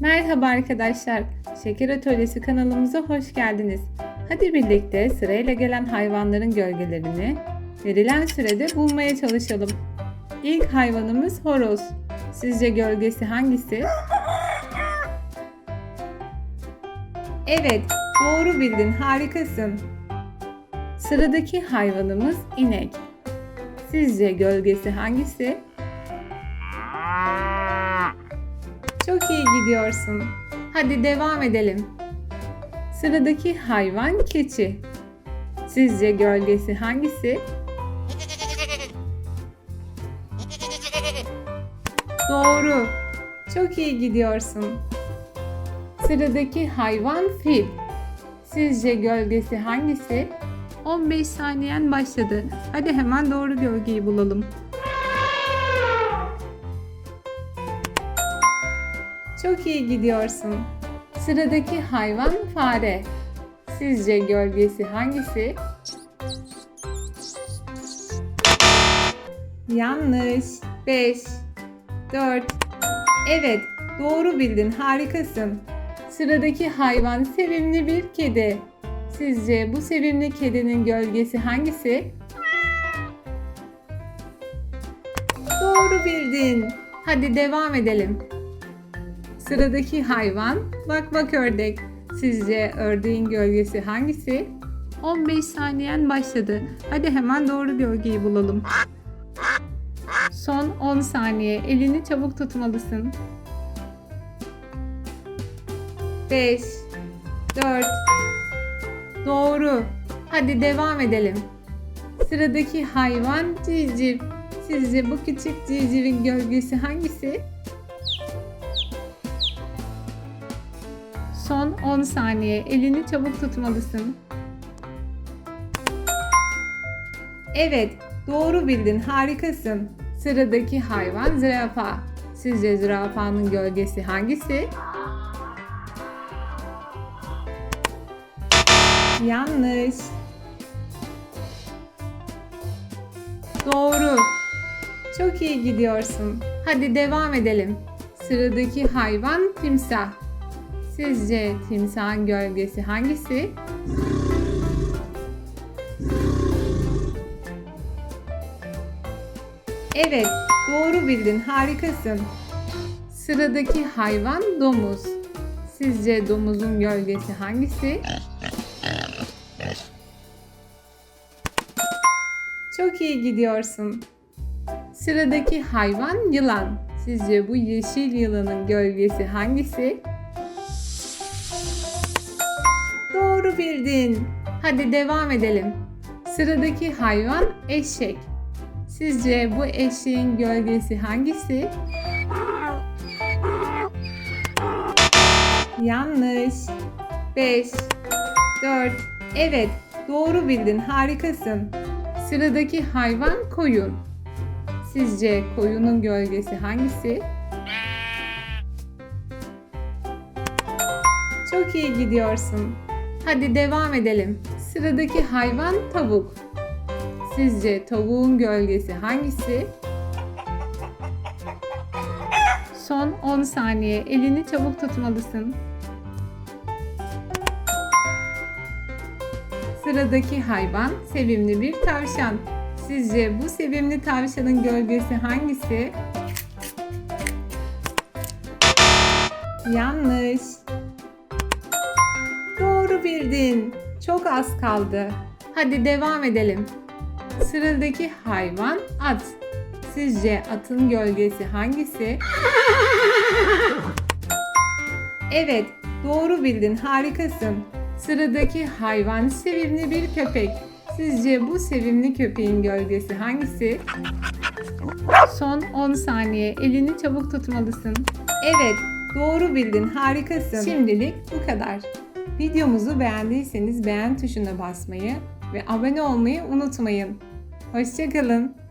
Merhaba arkadaşlar. Şeker Atölyesi kanalımıza hoş geldiniz. Hadi birlikte sırayla gelen hayvanların gölgelerini verilen sürede bulmaya çalışalım. İlk hayvanımız horoz. Sizce gölgesi hangisi? Evet, doğru bildin. Harikasın. Sıradaki hayvanımız inek. Sizce gölgesi hangisi? Çok iyi gidiyorsun. Hadi devam edelim. Sıradaki hayvan keçi. Sizce gölgesi hangisi? Doğru. Çok iyi gidiyorsun. Sıradaki hayvan fil. Sizce gölgesi hangisi? 15 saniyen başladı. Hadi hemen doğru gölgeyi bulalım. Çok iyi gidiyorsun. Sıradaki hayvan fare. Sizce gölgesi hangisi? Yanlış. 5 4 Evet, doğru bildin. Harikasın. Sıradaki hayvan sevimli bir kedi. Sizce bu sevimli kedinin gölgesi hangisi? Doğru bildin. Hadi devam edelim. Sıradaki hayvan bak bak ördek. Sizce ördeğin gölgesi hangisi? 15 saniyen başladı. Hadi hemen doğru gölgeyi bulalım. Son 10 saniye. Elini çabuk tutmalısın. 5 4 Doğru. Hadi devam edelim. Sıradaki hayvan civciv. Sizce bu küçük civcivin gölgesi hangisi? Son 10 saniye. Elini çabuk tutmalısın. Evet, doğru bildin. Harikasın. Sıradaki hayvan zürafa. Sizce zürafanın gölgesi hangisi? Yanlış. Doğru. Çok iyi gidiyorsun. Hadi devam edelim. Sıradaki hayvan timsah. Sizce timsahın gölgesi hangisi? Evet, doğru bildin. Harikasın. Sıradaki hayvan domuz. Sizce domuzun gölgesi hangisi? Çok iyi gidiyorsun. Sıradaki hayvan yılan. Sizce bu yeşil yılanın gölgesi hangisi? Doğru bildin. Hadi devam edelim. Sıradaki hayvan eşek. Sizce bu eşeğin gölgesi hangisi? Yanlış. 5 4 Evet, doğru bildin. Harikasın. Sıradaki hayvan koyun. Sizce koyunun gölgesi hangisi? Çok iyi gidiyorsun. Hadi devam edelim. Sıradaki hayvan tavuk. Sizce tavuğun gölgesi hangisi? Son 10 saniye. Elini çabuk tutmalısın. Sıradaki hayvan sevimli bir tavşan. Sizce bu sevimli tavşanın gölgesi hangisi? Yanlış. Doğru bildin. Çok az kaldı. Hadi devam edelim. Sıradaki hayvan at. Sizce atın gölgesi hangisi? Evet, doğru bildin. Harikasın. Sıradaki hayvan sevimli bir köpek. Sizce bu sevimli köpeğin gölgesi hangisi? Son 10 saniye. Elini çabuk tutmalısın. Evet, doğru bildin. Harikasın. Şimdilik bu kadar. Videomuzu beğendiyseniz beğen tuşuna basmayı ve abone olmayı unutmayın. Hoşçakalın.